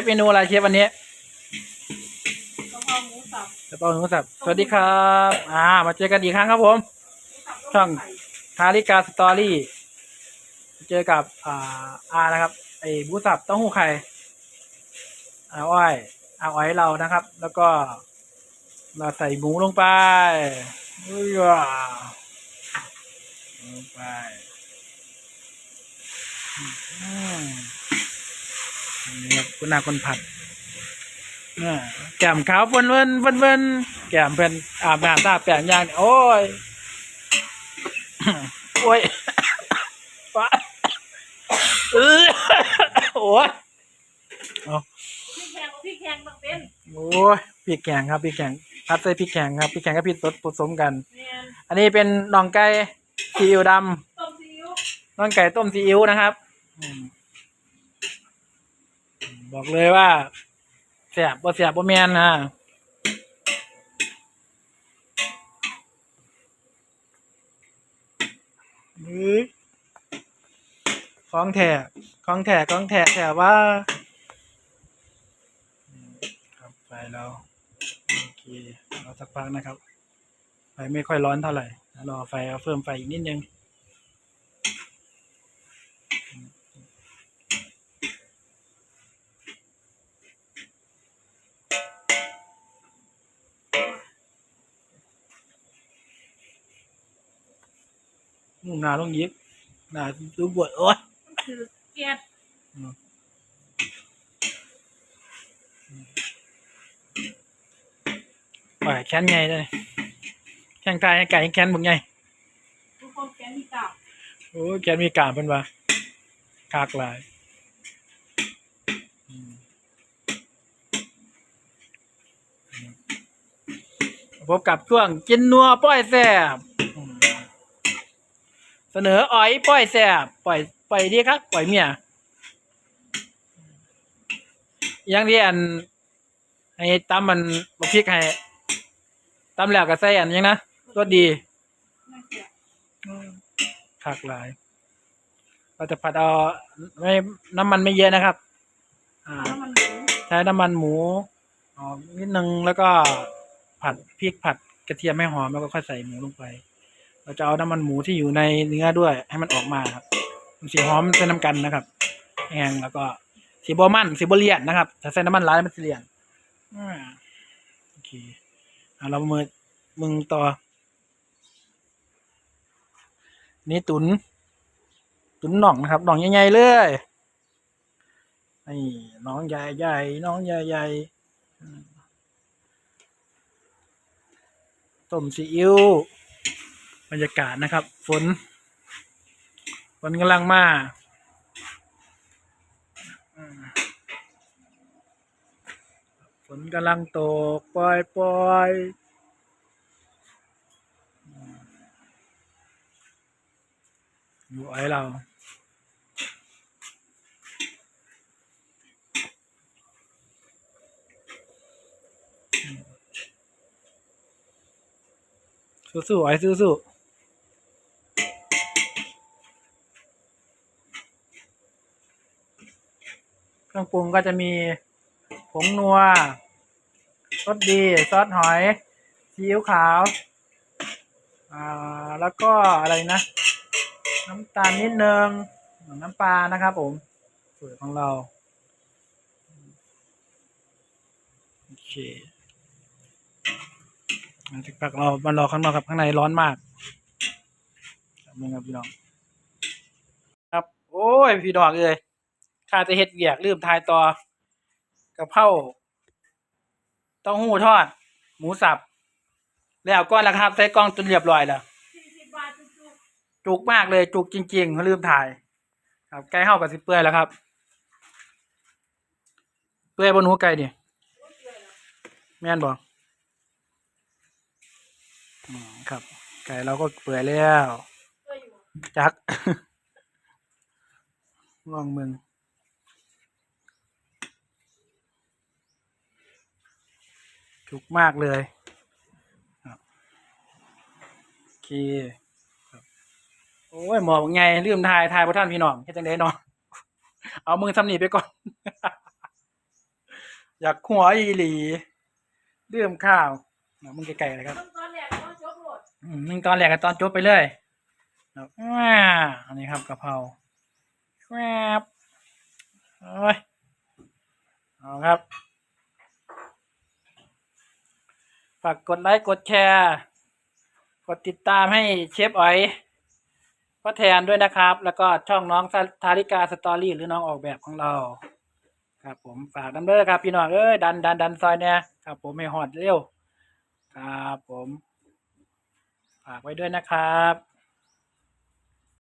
ฟเมนูอะไรเชฟวันนี้กะเพราหมูสับกระเป๋าหนูสับสวัสดีครับ อ่า มาเจอกันอีกครั้งครับผม ช่อง ทาริกาสตอรี่ เจอกับ อ่าอานะครับ ไอ้หมูสับเต้าหู้ไข่อาอ้อยอาอ้อยเรานะครับ แล้วก็เราใส่หมูลงไปอุ้ยว้าลงไปอืม นี่ครับคุณนาคนผัดอ่าแก้มขาวเพิ่นเพิ่นเพิ่นเพิ่นแก้มเพิ่นอาบน้ำตาแปลงยางนี่โอ้ยโอ้ยป้าเออโอ้ยพี่แข็งพี่แข็งต้องเป็นโอ้ยพริกแกงครับพริกแกงพัดใส่พริกแกงครับพริกแกงกับพริกสดผสมกันเนี่ยอันนี้เป็นน่องไก่ซีอิ๊วดต้มซีอิ๊วำน่องไก่ต้มซีอิ๊วนะครับอืม บอกเลยว่าแสบบ่แสบบ่แมนนะเฮ้ยของแท้ของแท้ของแท้แท้ว่าครับไฟเราโอเครอสักพักนะครับ ไฟไม่ค่อยร้อนเท่าไหร่รอไฟเอาเพิ่มไฟอีกนิดนึง มุ่งหนาลงยิบหนาดูบวดโอ้ยคือเกียดปล่อยแค้นไงเลยแข่งตายให้ไก่ให้แค้นบุกไงทุกคนแกงมีกาบโอ้ยแค้นมีกามเป็นวะคากหลายอืมพบกับช่วงกินนัวป้อยแซ่บอืม เสนออ๋อยป้อยแซ่บปล่อยปล่อยดีครับปล่อยเมียยังที่อันให้ตำมันบะพริกให้ตำแล้วก็ใส่อันยังนะรสดีน่าเกลียดคักหลาย เราจะผัดเอาไม่น้ำมันไม่เยอะนะครับ อ่า ใช้น้ำมันหมูออกนิดนึงแล้วก็ผัดพริกผัดกระเทียมให้หอมแล้วก็ค่อยใส่หมูลงไป เราจะเอาน้ำมันหมูที่อยู่ในเนื้อด้วย ให้มันออกมาครับมันสีหอมเป็นน้ำกันนะครับแห้งแล้วก็สีบอมันสีบเลียนนะครับถ้าใส่น้ำมันร้ายมันจะเลียนอ่าโอเคเอาเรามือมึงต่อ นี่ตุน ตุนหน่องนะครับหน่องใหญ่ๆเลยนี่น้องใหญ่ๆน้องใหญ่ๆอืมต้มซีอิ๊ว บรรยากาศนะครับ ฝน ฝนกำลังมาฝนกำลังตกปล่อยปล่อยอืมอยู่ไอ้เราสู้ๆไอ้สู้ๆ เครื่องปรุงก็จะมีผงนัวรสดี ซอสหอยซีอิ๊วขาว อ่า แล้วก็อะไรนะ น้ำตาลนิดนึงน้ำปลานะครับผมสูตรของเรา โอเคอะสักพักเรามารอข้างนอกครับ ข้างในร้อนมากครับมึงครับพี่น้อง ครับ โอ้ย พี่ดอกเลย ข้าจะเฮ็ดเวียกลืมทายต่อกะเพราเต้าหู้ทอด หมูสับ แล้วก็แล้วครับใส่กล้องจนเรียบร้อยแล้วสี่สิบบาทจุกจุกมากเลยจุกจริงๆเขาลืมถ่าย ครับใกล้เข้ากับสิเปื่อยแล้วครับ เปื่อยบนหัวไก่ดิๆโอ้ยเกลียดเหรอแม่นบอกอืมครับ ไก่เราก็เปื่อยแล้วเกลียดอยู่จัก ลองมึง จุกมากเลยครับโอเคครับโอ้ยหมอบอกไงลืมทายทายพระท่านพี่น้องแค่จังไดเนาะเอามือทำหนีไปก่อน อยากหัวอีหลีเรื่มข้าวนะมึงไกลๆเลยครับต้องตอนแรกต้องจบโหลดอืมนึ่งตอนแรกกับตอนจบไปเลยแล้วว้าอันนี้ครับกะเพราแวบโอ้ยเอาครับ ฝากกดไลค์กดแชร์ กดติดตามให้เชฟอ๋อยพ่อแทนด้วยนะครับ แล้วก็ช่องน้องทาริกาสตอรี่หรือน้องออกแบบของเรา ครับ ผมฝากน้ำเด้อครับพี่น้องเอ้ยดันดันดันซอยเนี่ยครับ ผมไม่หอดเร็วครับผม ฝากไว้ด้วยนะครับ